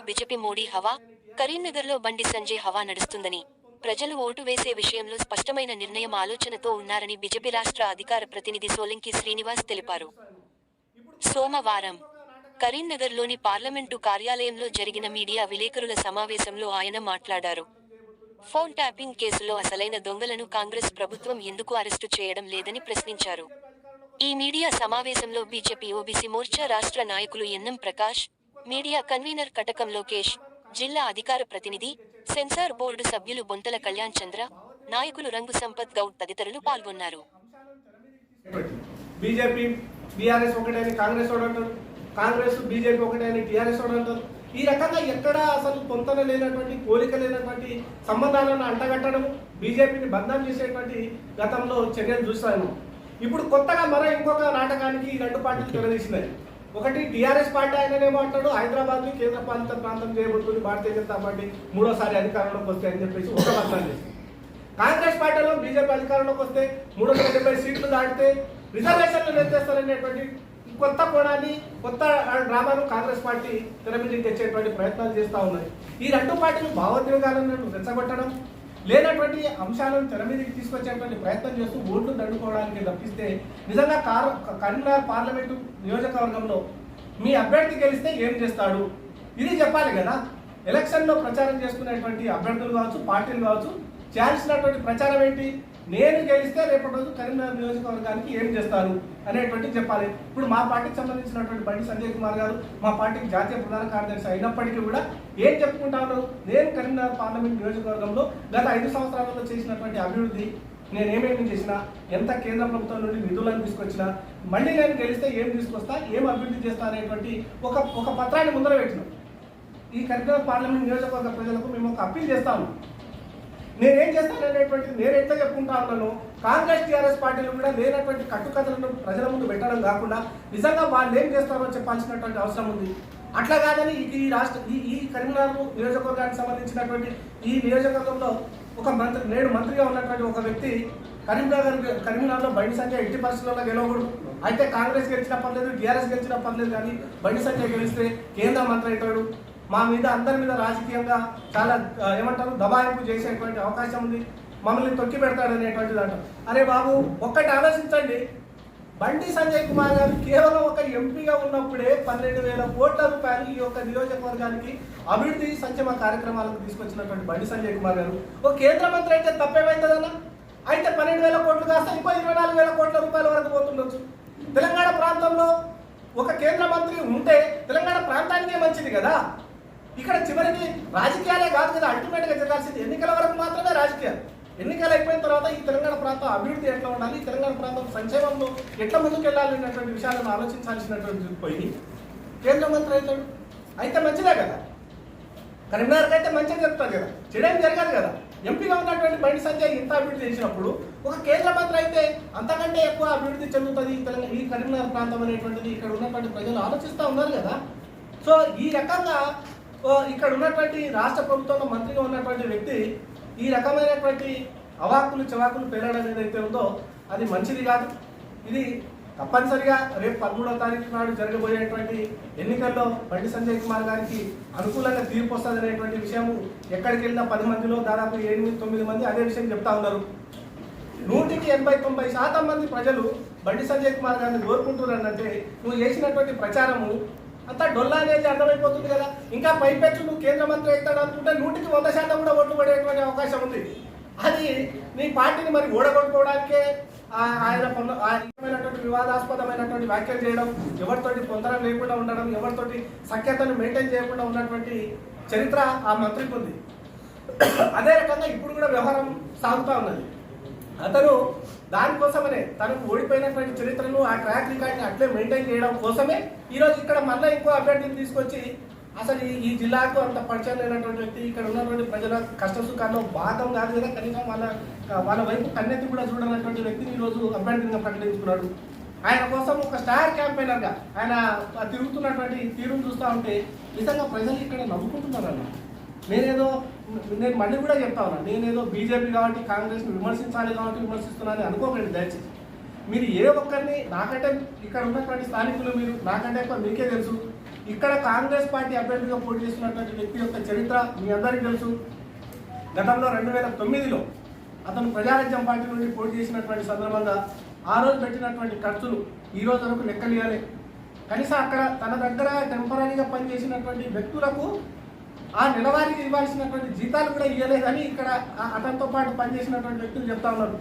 దేశవ్యాప్తంగా బీజేపీ మోడీ హవా కరీంనగర్లో బండి సంజయ్ హవా నడుస్తుందని. ప్రజలు ఓటు వేసే విషయంలో స్పష్టమైన నిర్ణయం ఆలోచనతో ఉన్నారని బీజేపీ రాష్ట్ర అధికార ప్రతినిధి సోలంకి శ్రీనివాస్ తెలిపారు. సోమవారం కరీంనగర్లోని పార్లమెంటు కార్యాలయంలో జరిగిన మీడియా విలేకరుల సమావేశంలో ఆయన మాట్లాడారు. ఫోన్ ట్యాపింగ్ కేసులో అసలైన దొంగలను కాంగ్రెస్ ప్రభుత్వం ఎందుకు అరెస్టు చేయడం లేదని ప్రశ్నించారు. ఈ మీడియా సమావేశంలో బీజేపీ ఓబీసీ మోర్చా రాష్ట్ర నాయకులు NM Prakash media convener Katakam Lokesh జిల్లా అధికార ప్రతినిధి సెన్సార్ బోర్డు సభ్యులు బొంతల కళ్యాణ్ చంద్ర నాయకులు రంగు సంపత్ గౌడ్ తదితరులు పాల్గొన్నారు. బీజేపీ బీఆర్ఎస్ ఒకటేని కాంగ్రెస్ అంటారు కాంగ్రెస్ బీజేపీ ఒకటేని టీఆర్ఎస్ అంటారు ఈ రకంగా ఎక్కడ అసలు పొంతన లేనటువంటి కోరిక లేనటువంటి సంబంధాలను అంటగట్టడం బీజేపీని బద్నాం చేసేటువంటి గతంలో చర్యలు చూస్తాము ఇప్పుడు కొత్తగా మరో ఇంకొక నాటకానికి ఈ రెండు పార్టీలు తెరదీసినాయి ఒకటి టీఆర్ఎస్ పార్టీ ఆయననేమో అంటాడు హైదరాబాద్ కేంద్ర పాలిత ప్రాంతం చేయబడుతుంది భారతీయ జనతా పార్టీ మూడోసారి అధికారంలోకి వస్తే అని చెప్పేసి ఒక బద్నాం చేసింది. కాంగ్రెస్ పార్టీలో బీజేపీ అధికారంలోకి వస్తే మూడు వందల డెబ్బై సీట్లు దాటితే రిజర్వేషన్లు నిర్దేస్తారనేటువంటి కొత్త కోణాన్ని కొత్త డ్రామాను కాంగ్రెస్ పార్టీ తెర మీదకి తెచ్చేటువంటి ప్రయత్నాలు చేస్తూ ఉన్నాయి ఈ రెండు పార్టీలు భావోద్వేగాలను రెచ్చగొట్టడం లేనటువంటి అంశాలను తెర మీదకి తీసుకొచ్చేటువంటి ప్రయత్నం చేస్తూ ఓట్లు దండుకోవడానికి తప్పిస్తే నిజంగా కార్ కరీంనగర్ పార్లమెంటు నియోజకవర్గంలో మీ అభ్యర్థి గెలిస్తే ఏం చేస్తాడు? ఇది చెప్పాలి కదా. ఎలక్షన్లో ప్రచారం చేసుకునేటువంటి అభ్యర్థులు కావచ్చు పార్టీలు కావచ్చు చేయాల్సినటువంటి ప్రచారం ఏంటి? నేను గెలిస్తే రేపటి రోజు కరీంనగర్ నియోజకవర్గానికి ఏం చేస్తారు అనేటువంటి చెప్పాలి. ఇప్పుడు మా పార్టీకి సంబంధించినటువంటి బండి సంజయ్ కుమార్ గారు మా పార్టీకి జాతీయ ప్రధాన కార్యదర్శి అయినప్పటికీ కూడా ఏం చెప్పుకుంటా నేను కరీంనగర్ పార్లమెంట్ నియోజకవర్గంలో గత ఐదు సంవత్సరాలలో చేసినటువంటి అభివృద్ధి నేను ఏమేమి చేసినా ఎంత కేంద్ర ప్రభుత్వం నుండి నిధులను తీసుకొచ్చినా మళ్ళీ నేను గెలిస్తే ఏం తీసుకొస్తా ఏం అభివృద్ధి చేస్తా అనేటువంటి ఒక ఒక పత్రాన్ని ముందర పెట్టినాం. ఈ కరీంనగర్ పార్లమెంట్ నియోజకవర్గ ప్రజలకు మేము ఒక అప్పీల్ చేస్తాము నేనేం చేస్తాను అనేటువంటిది నేను ఎట్లా చెప్పుకుంటా ఉన్నాను కాంగ్రెస్ టీఆర్ఎస్ పార్టీలు కూడా లేనటువంటి కట్టుకథలను ప్రజల ముందు పెట్టడం కాకుండా నిజంగా వాళ్ళు ఏం చేస్తారో చెప్పాల్సినటువంటి అవసరం ఉంది. అట్లా కాదని ఈ- ఈ రాష్ట్ర ఈ ఈ కరీంనగర్ నియోజకవర్గానికి సంబంధించినటువంటి ఈ నియోజకవర్గంలో ఒక మంత్రి నేడు మంత్రిగా ఉన్నటువంటి ఒక వ్యక్తి కరీంనగర్ కరీంనగర్లో బండి సంజయ్ ఎట్టి పరిస్థితుల్లో గెలవకూడదు. అయితే కాంగ్రెస్ గెలిచిన పర్లేదు టీఆర్ఎస్ గెలిచిన పర్లేదు కానీ బండి సంజయ్ గెలిస్తే కేంద్ర మంత్రి అవుతాడు. మా మీద అందరి మీద రాజకీయంగా చాలా ఏమంటారు దబాయింపు చేసేటువంటి అవకాశం ఉంది. మమ్మల్ని తొక్కి పెడతాడు అనేటువంటిది అంటారు అరే బాబు ఒక్కటి ఆలోచించండి. బండి సంజయ్ కుమార్ గారు కేవలం ఒక ఎంపీగా ఉన్నప్పుడే పన్నెండు వేల కోట్ల రూపాయలు ఈ యొక్క నియోజకవర్గానికి అభివృద్ధి సంక్షేమ కార్యక్రమాలకు తీసుకొచ్చినటువంటి బండి సంజయ్ కుమార్ గారు. ఒక కేంద్ర మంత్రి అయితే తప్పేమైతుందన్నా? అయితే పన్నెండు వేల కోట్లు కాస్త ఇంకో ఇరవై నాలుగు వేల కోట్ల రూపాయల వరకు పోతుండొచ్చు. తెలంగాణ ప్రాంతంలో ఒక కేంద్ర మంత్రి ఉంటే తెలంగాణ ప్రాంతానికే మంచిది కదా? ఇక్కడ చివరికి రాజకీయాలే కాదు కదా అల్టిమేట్గా జరగాల్సింది ఎన్నికల వరకు మాత్రమే రాజకీయాలు. ఎన్నికలు అయిపోయిన తర్వాత ఈ తెలంగాణ ప్రాంతం అభివృద్ధి ఎట్లా ఉండాలి ఈ తెలంగాణ ప్రాంతం సంక్షేమంలో ఎట్లా ముందుకు వెళ్ళాలి అనేటువంటి విషయాలను ఆలోచించాల్సినటువంటి పోయి కేంద్ర మంత్రి అవుతాడు. అయితే మంచిదే కదా. కరీంనగర్కి అయితే మంచిగా చెప్తారు కదా. చెడేం జరగదు కదా. ఎంపీగా ఉన్నటువంటి బండి సంజయ్ ఇంత అభివృద్ధి చేసినప్పుడు ఒక కేంద్ర మంత్రి అయితే అంతకంటే ఎక్కువ అభివృద్ధి చెందుతుంది ఈ తెలంగాణ ఈ కరీంనగర్ ప్రాంతం అనేటువంటిది ఇక్కడ ఉన్నటువంటి ప్రజలు ఆలోచిస్తూ ఉన్నారు కదా. సో ఈ రకంగా ఇక్కడ ఉన్నటువంటి రాష్ట్ర ప్రభుత్వంలో మంత్రిగా ఉన్నటువంటి వ్యక్తి ఈ రకమైనటువంటి అవాకులు చవాకులు పేరడం ఏదైతే ఉందో అది మంచిది కాదు. ఇది తప్పనిసరిగా రేపు పదమూడవ తారీఖు నాడు జరగబోయేటువంటి ఎన్నికల్లో బండి సంజయ్ కుమార్ గారికి అనుకూలంగా తీర్పు వస్తుంది అనేటువంటి విషయము ఎక్కడికి వెళ్ళినా పది మందిలో దాదాపు ఎనిమిది తొమ్మిది మంది అదే విషయం చెప్తా ఉన్నారు. నూటికి ఎనభై తొంభై శాతం మంది ప్రజలు బండి సంజయ్ కుమార్ గారిని కోరుకుంటున్నారంటే నువ్వు చేసినటువంటి ప్రచారము అంతా డొల్లా అనేది అర్థమైపోతుంది కదా. ఇంకా పైపెచ్చు నువ్వు కేంద్ర మంత్రి అవుతాడు అనుకుంటే నూటికి వంద శాతం కూడా ఓట్లు పడేటువంటి అవకాశం ఉంది. అది నీ పార్టీని మరి ఓడగొట్టుకోవడానికే ఆయన పొంద ఆయనటువంటి వివాదాస్పదమైనటువంటి వ్యాఖ్యలు చేయడం ఎవరితోటి పొందడం లేకుండా ఉండడం ఎవరితోటి సఖ్యతను మెయింటైన్ చేయకుండా ఉన్నటువంటి చరిత్ర ఆ మంత్రికి ఉంది. అదే రకంగా ఇప్పుడు కూడా వ్యవహారం సాగుతూ ఉన్నది. అతను దానికోసమనే తనకు ఓడిపోయినటువంటి చరిత్రను ఆ ట్రాక్ రికార్డ్ని అట్లే మెయింటైన్ చేయడం కోసమే ఈరోజు ఇక్కడ మళ్ళీ ఎక్కువ అభ్యర్థిని తీసుకొచ్చి అసలు ఈ- ఈ జిల్లాకు అంత పరిచయం లేనటువంటి వ్యక్తి ఇక్కడ ఉన్నటువంటి ప్రజల కష్ట సుఖాల్లో భాగం కాదు కదా కనీసం వాళ్ళ వాళ్ళ వైపు కన్నెత్తి కూడా చూడనటువంటి వ్యక్తిని ఈరోజు అభ్యర్థిగా ప్రకటించుకున్నాడు. ఆయన కోసం ఒక స్టార్ క్యాంపెయినర్గా ఆయన తిరుగుతున్నటువంటి తీరును చూస్తూ ఉంటే నిజంగా ప్రజలు ఇక్కడ నవ్వుకుంటున్నారన్న. నేనేదో నేను మళ్ళీ కూడా చెప్తా ఉన్నా నేనేదో బీజేపీ కాబట్టి కాంగ్రెస్ని విమర్శించాలి కాబట్టి విమర్శిస్తున్నానని అనుకోకండి దయచేసి. మీరు ఏ ఒక్కరిని నాకంటే ఇక్కడ ఉన్నటువంటి స్థానికులు మీరు నాకంటే ఎక్కువ మీకే తెలుసు. ఇక్కడ కాంగ్రెస్ పార్టీ అభ్యర్థిగా పోటీ చేస్తున్నటువంటి వ్యక్తి యొక్క చరిత్ర మీ అందరికీ తెలుసు. గతంలో రెండు వేల తొమ్మిదిలో అతను ప్రజారాజ్యం పార్టీ నుండి పోటీ చేసినటువంటి సందర్భంగా ఆ రోజు పెట్టినటువంటి ఖర్చులు ఈ రోజు వరకు లెక్కలియాలి కనీసం అక్కడ తన దగ్గర టెంపరీగా పనిచేసినటువంటి వ్యక్తులకు ఆ నెలవారీకి ఇవ్వాల్సినటువంటి జీతాలు కూడా ఇవ్వలేదని ఇక్కడ ఆ- అతనితో పాటు పనిచేసినటువంటి వ్యక్తులు చెప్తా ఉన్నారు.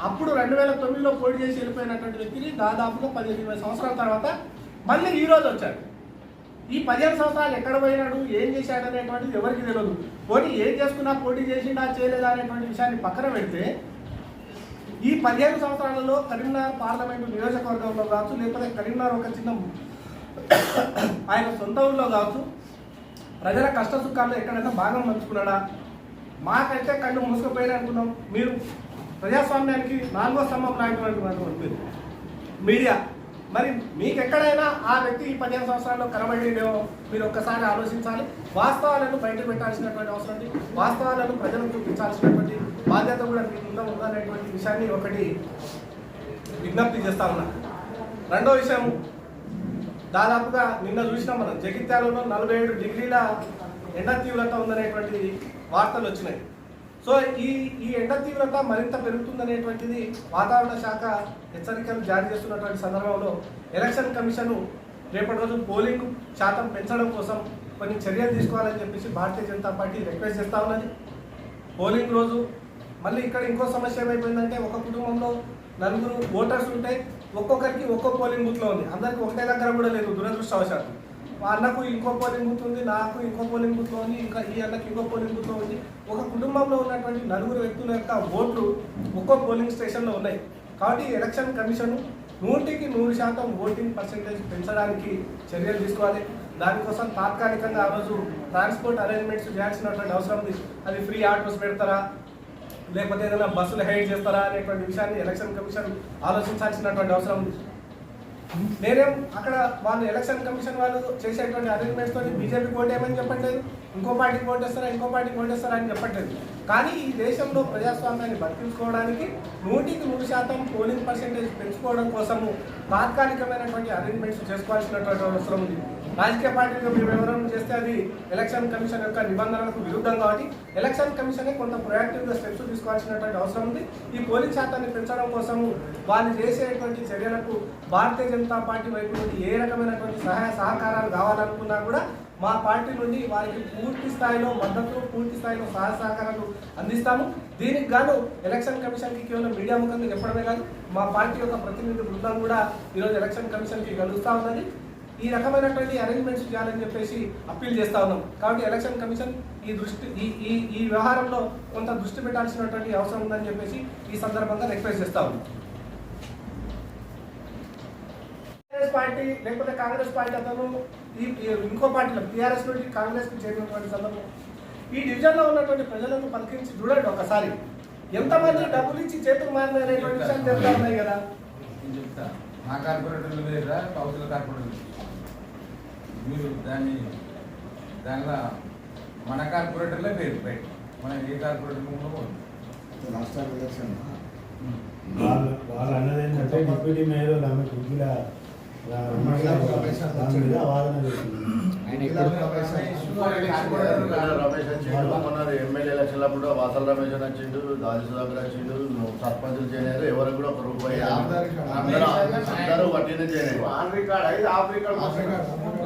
అప్పుడు రెండు వేల తొమ్మిదిలో పోటీ చేసి వెళ్ళిపోయినటువంటి వ్యక్తిని దాదాపుగా పదిహేను ఇరవై సంవత్సరాల తర్వాత మళ్ళీ ఈ రోజు వచ్చాడు. ఈ పదిహేను సంవత్సరాలు ఎక్కడ పోయినాడు ఏం చేశాడు అనేటువంటిది ఎవరికి తెలియదు పోటీ ఏం చేసుకున్నా పోటీ చేసిండా చేయలేదా అనేటువంటి విషయాన్ని పక్కన పెడితే ఈ పదిహేను సంవత్సరాలలో కరీంనగర్ పార్లమెంటు నియోజకవర్గంలో కావచ్చు లేకపోతే కరీంనగర్ ఒక చిన్న ఆయన సొంత ఊళ్ళో కావచ్చు ప్రజల కష్ట సుఖాల్లో ఎక్కడైనా భాగం పంచుకున్నాడా? మాకైతే కళ్ళు మూసుకుపోయిన అనుకున్నాం. మీరు ప్రజాస్వామ్యానికి నాలుగో స్తంభం లాంటివంటున్నటువంటి మీరు మీడియా. మరి మీకు ఎక్కడైనా ఆ వ్యక్తి ఈ పదిహేను సంవత్సరాల్లో కనబడినేమో మీరు ఒక్కసారి ఆలోచించాలి. వాస్తవాలను బయట పెట్టాల్సినటువంటి అవసరం ఉంది. వాస్తవాలను ప్రజలకు చూపించాల్సినటువంటి బాధ్యత కూడా మీకు ముందు ఉందనేటువంటి విషయాన్ని ఒకటి విజ్ఞప్తి చేస్తా ఉన్నా. రెండో విషయం దాదాపుగా నిన్న చూసినాం మనం. జగిత్యాలలో నలభై ఏడు డిగ్రీల ఎండ తీవ్రత ఉందనేటువంటి వార్తలు వచ్చినాయి. సో ఈ ఈ ఎండ తీవ్రత మరింత పెరుగుతుందనేటువంటిది వాతావరణ శాఖ హెచ్చరికలు జారీ చేస్తున్నటువంటి సందర్భంలో ఎలక్షన్ కమిషన్ రేపటి రోజు పోలింగ్ శాతం పెంచడం కోసం కొన్ని చర్యలు తీసుకోవాలని చెప్పేసి భారతీయ జనతా పార్టీ రిక్వెస్ట్ చేస్తా ఉన్నది. పోలింగ్ రోజు మళ్ళీ ఇక్కడ ఇంకో సమస్య ఏమైపోయిందంటే ఒక కుటుంబంలో నలుగురు ఓటర్స్ ఉంటే ఒక్కొక్కరికి ఒక్కో పోలింగ్ బూత్లో ఉంది. అందరికి ఒకటే దగ్గర కూడా లేదు దురదృష్టవశాత్తు. మా అన్నకు ఇంకో పోలింగ్ బూత్ ఉంది నాకు ఇంకో పోలింగ్ బూత్లో ఉంది ఇంకా ఈ అన్నకి ఇంకో పోలింగ్ బూత్లో ఉంది. ఒక కుటుంబంలో ఉన్నటువంటి నలుగురు వ్యక్తుల యొక్క ఓట్లు ఒక్కో పోలింగ్ స్టేషన్లో ఉన్నాయి. కాబట్టి ఎలక్షన్ కమిషన్ నూటికి నూరు శాతం ఓటింగ్ పర్సెంటేజ్ పెంచడానికి చర్యలు తీసుకోవాలి. దానికోసం తాత్కాలికంగా ఆ రోజు ట్రాన్స్పోర్ట్ అరేంజ్మెంట్స్ చేయాల్సినటువంటి అవసరం ఉంది. అది ఫ్రీ ఆటోస్ పెడతారా? లేకపోతే ఏదైనా బస్సులు హైడ్ చేస్తారా అనేటువంటి విషయాన్ని ఎలక్షన్ కమిషన్ ఆలోచించాల్సినటువంటి అవసరం ఉంది. నేనేం అక్కడ వాళ్ళు ఎలక్షన్ కమిషన్ వాళ్ళు చేసేటువంటి అరేంజ్మెంట్స్ తోటి బీజేపీకి ఓటేయమని చెప్పట్లేదు ఇంకో పార్టీకి ఓటేస్తారా ఇంకో పార్టీకి ఓటేస్తారా అని చెప్పట్లేదు. కానీ ఈ దేశంలో ప్రజాస్వామ్యాన్ని బతికించుకోవడానికి నూటికి నూరు శాతం పోలింగ్ పర్సెంటేజ్ పెంచుకోవడం కోసము తాత్కాలికమైనటువంటి అరేంజ్మెంట్స్ చేసుకోవాల్సినటువంటి అవసరం ఉంది. రాజకీయ పార్టీలు మేము వివరణ చేస్తే అది ఎలక్షన్ కమిషన్ యొక్క నిబంధనలకు విరుద్ధం కాబట్టి ఎలక్షన్ కమిషనే కొంత ప్రొయాక్టివ్గా స్టెప్స్ తీసుకోవాల్సినటువంటి అవసరం ఉంది. ఈ పోలింగ్ శాతాన్ని పెంచడం కోసము వాళ్ళు చేసేటువంటి చర్యలకు భారతీయ జనతా పార్టీ వైపు నుండి ఏ రకమైనటువంటి సహాయ సహకారాలు కావాలనుకున్నా కూడా మా పార్టీ నుండి వారికి పూర్తి స్థాయిలో మద్దతు పూర్తి స్థాయిలో సహాయ సహకారాలు అందిస్తాము. దీనికి గాను ఎలక్షన్ కమిషన్కి కేవలం మీడియా ముఖంగా చెప్పడమే కాదు మా పార్టీ యొక్క ప్రతినిధి బృందం కూడా ఈరోజు ఎలక్షన్ కమిషన్కి కలుస్తూ ఉన్నది. ఈ రకమైనటువంటి అరేంజ్మెంట్స్ చేయాలని చెప్పేసి అప్పీల్ చేస్తా ఉన్నాం. కాబట్టి ఎలక్షన్ కమిషన్ ఈ దృష్టి ఈ ఈ ఈ వ్యవహారంలో కొంత దృష్టి పెట్టాల్సినటువంటి అవసరం ఉందని చెప్పేసి ఈ సందర్భంగా రిక్వెస్ట్ చేస్తా ఉన్నాం. కాంగ్రెస్ పార్టీ లేకపోతే కాంగ్రెస్ పార్టీ అతను ఈ ఇంకో పార్టీలో టీఆర్ఎస్ నుండి కాంగ్రెస్కి చేరినటువంటి సందర్భం. ఈ డివిజన్లో ఉన్నటువంటి ప్రజలను పలికించి చూడండి ఒకసారి. ఎంతమంది డబ్బులు ఇచ్చి చేతులు మారిన విషయాలు తెలుస్తా ఉన్నాయి కదా. చెప్తా. మా కార్పొరేటర్లు వేరా పౌరుల కార్పొరేటర్లు. మీరు దాన్ని దానిలో మన కార్పొరేటర్లే పేరు బయట. మనం ఏ కార్పొరేటర్ కూడా రాష్ట్ర ఎలక్షన్ వాళ్ళు అన్నది ఏంటంటే డిప్యూటీ మేయర్ ఆమె ఎమ్మెల్యే ఎలక్షన్ అప్పుడు వాసల్ రమేష్ అని వచ్చిండు దాది సుధాకర్ వచ్చిండు సర్పంచులు చేయలేదు ఎవరికి కూడా ఒక రూపాయి అందరూ అందరూ వడ్డీనే చేయలేదు